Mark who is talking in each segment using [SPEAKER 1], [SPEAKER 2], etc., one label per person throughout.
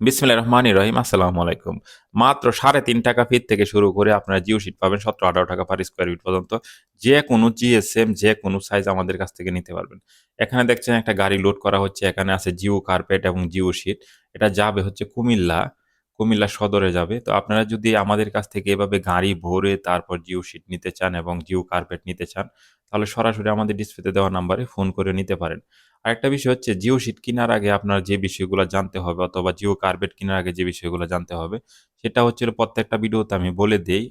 [SPEAKER 1] বিসমিল্লাহ রহমান রহিম, আসসালামু আলাইকুম। মাত্র সাড়ে তিন টাকা ফিট থেকে শুরু করে আপনারা জিও শিট পাবেন, সতেরো আঠারো টাকা পার স্কোয়ার ফিট পর্যন্ত। যে কোনো জিএসএম যে কোনো সাইজ আমাদের কাছ থেকে নিতে পারবেন। এখানে দেখছেন একটা গাড়ি লোড করা হচ্ছে, এখানে আছে জিও কার্পেট এবং জিও শিট এটা যাবে হচ্ছে কুমিল্লা কুমিল্লা সদরে যাবে। তো আপনারা যদি আমাদের কাছ থেকে এভাবে গাড়ি ভরে তারপর জিও শিট নিতে চান এবং জিও কার্পেট নিতে চান, তাহলে সরাসরি আমাদের ডিসপ্লেতে দেওয়া নাম্বারে ফোন করে নিতে পারেন। আরেকটা বিষয় হচ্ছে জিও শিট কেনার আগে আপনার যে বিষয়গুলো জানতে হবে অথবা জিও কার্পেট কেনার আগে যে বিষয়গুলো জানতে হবে, সেটা হচ্ছে প্রত্যেকটা ভিডিওতে আমি বলে দেই,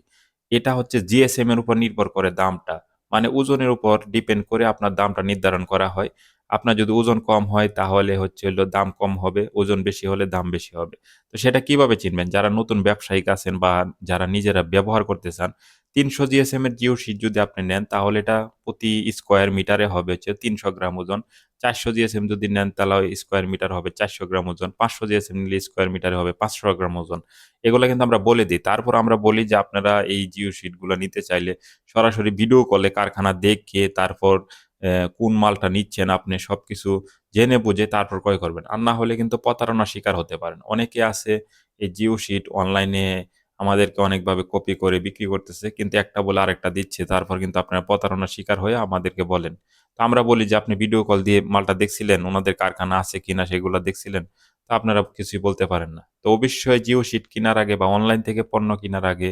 [SPEAKER 1] এটা হচ্ছে জিএসএম এর উপর নির্ভর করে দামটা। মানে ওজনের উপর ডিপেন্ড করে আপনার দামটা নির্ধারণ করা হয়। আপনার যদি ওজন কম হয়, তাহলে হচ্ছে হলো দাম কম হবে, ওজন বেশি হলে দাম বেশি হবে। তো সেটা কীভাবে চিনবেন? যারা নতুন ব্যবসায়িক আছেন বা যারা নিজেরা ব্যবহার করতে চান, তিনশো জিএসএম এর জিও শিট যদি আপনি নেন, তাহলে এটা প্রতি স্কোয়ার মিটারে হবে হচ্ছে তিনশো গ্রাম ওজন। চারশো জিএসএম যদি নেন, তাহলে স্কোয়ার মিটার হবে চারশো গ্রাম ওজন। পাঁচশো জিএসএম নিলে স্কোয়ার মিটারে হবে পাঁচশো গ্রাম ওজন। এগুলো কিন্তু আমরা বলে দিই। তারপর আমরা বলি যে, আপনারা এই জিও শিটগুলো নিতে চাইলে সরাসরি ভিডিও কলে কারখানা দেখে তারপর কোন মালটা নিচ্ছেন আপনি সবকিছু জেনে বুঝে তারপর ক্রয় করবেন। আর না হলে কিন্তু প্রতারণার শিকার হতে পারেন। অনেকে আছে এই জিও শিট অনলাইনে আমাদেরকে অনেকভাবে কপি করে বিক্রি করতেছে, কিন্তু একটা বলে আরেকটা দিচ্ছে, তারপর কিন্তু আপনারা প্রতারণার শিকার হয়ে আমাদেরকে বলেন। তো আমরা বলি যে, আপনি ভিডিও কল দিয়ে মালটা দেখছিলেন, ওনাদের কারখানা আছে কিনা সেগুলো দেখছিলেন, তো আপনারা কিছুই বলতে পারেন না। তো অবশ্যই জিও শিট কেনার আগে বা অনলাইন থেকে পণ্য কেনার আগে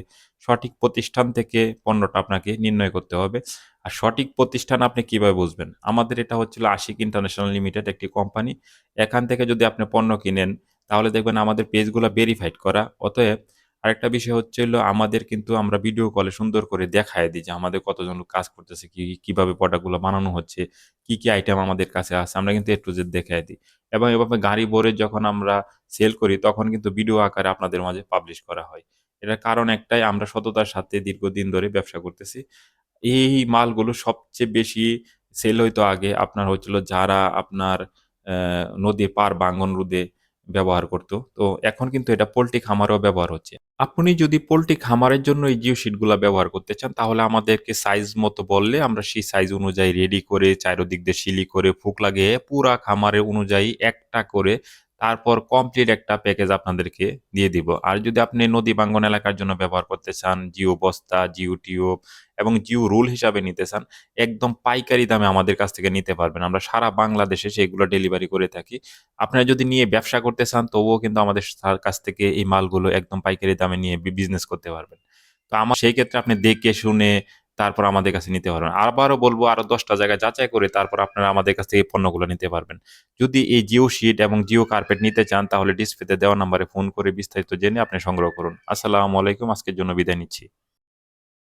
[SPEAKER 1] সঠিক প্রতিষ্ঠান থেকে পণ্যটা আপনাকে নির্ণয় করতে হবে। আর সঠিক প্রতিষ্ঠান আপনি কীভাবে বুঝবেন? আমাদের এটা হচ্ছিল আশিক ইন্টারন্যাশনাল লিমিটেড একটি কোম্পানি। এখান থেকে যদি আপনি পণ্য কিনেন, তাহলে দেখবেন আমাদের পেজগুলো ভেরিফাইড করা। অতএব আরেকটা বিষয় হচ্ছে হলো আমাদের কিন্তু আমরা ভিডিও কলে সুন্দর করে দেখায় দিই যে আমাদের কতজন লোক কাজ করতেছে, কি, কীভাবে প্রোডাক্টগুলো বানানো হচ্ছে, কি কি আইটেম আমাদের কাছে আছে, আমরা কিন্তু একটু যে দেখায় দিই। এবং এভাবে গাড়ি ভরে যখন আমরা সেল করি, তখন কিন্তু ভিডিও আকারে আপনাদের মাঝে পাবলিশ করা হয়। এটার কারণ একটাই, আমরা সততার সাথে দীর্ঘদিন ধরে ব্যবসা করতেছি। এই মালগুলো সবচেয়ে বেশি সেল হইতো আগে। আপনার হচ্ছিল যারা আপনার নদী পার বাঙ্গন রোদে ব্যবহার করত। তো এখন কিন্তু এটা পোলট্রি খামারেও ব্যবহার হচ্ছে। আপনি যদি পোলট্রি খামারের জন্য এই জিও শিটগুলো ব্যবহার করতে চান, তাহলে আমাদেরকে সাইজ মতো বললে আমরা সেই সাইজ অনুযায়ী রেডি করে, চারোদিক দিয়ে শিলি করে, ফুক লাগিয়ে পুরা খামারের অনুযায়ী একটা করে তারপর কমপ্লিট একটা প্যাকেজ আপনাদেরকে দিয়ে দিব। আর যদি আপনি নদী বাঙ্গন এলাকার জন্য ব্যবহার করতে চান, জিও বস্তা, জিও টিউব এবং জিও রুল হিসাবে নিতে চান, একদম পাইকারি দামে আমাদের কাছ থেকে নিতে পারবেন। আমরা সারা বাংলাদেশে সেগুলো ডেলিভারি করে থাকি। আপনারা যদি নিয়ে ব্যবসা করতে চান, তবুও কিন্তু আমাদের কাছ থেকে এই মালগুলো একদম পাইকারি দামে নিয়ে বিজনেস করতে পারবেন। তো আমার সেই ক্ষেত্রে আপনি দেখে শুনে তারপর আমাদের কাছে নিতে পারবেন। আবারও বলব, আরও দশটা জায়গায় যাচাই করে তারপর আপনারা আমাদের কাছ থেকে পণ্যগুলো নিতে পারবেন। যদি এই জিও শিট এবং জিও কার্পেট নিতে চান, তাহলে ডিসপ্লেতে দেওয়া নাম্বারে ফোন করে বিস্তারিত জেনে আপনি সংগ্রহ করুন। আসসালামু আলাইকুম, আজকের জন্য বিদায় নিচ্ছি।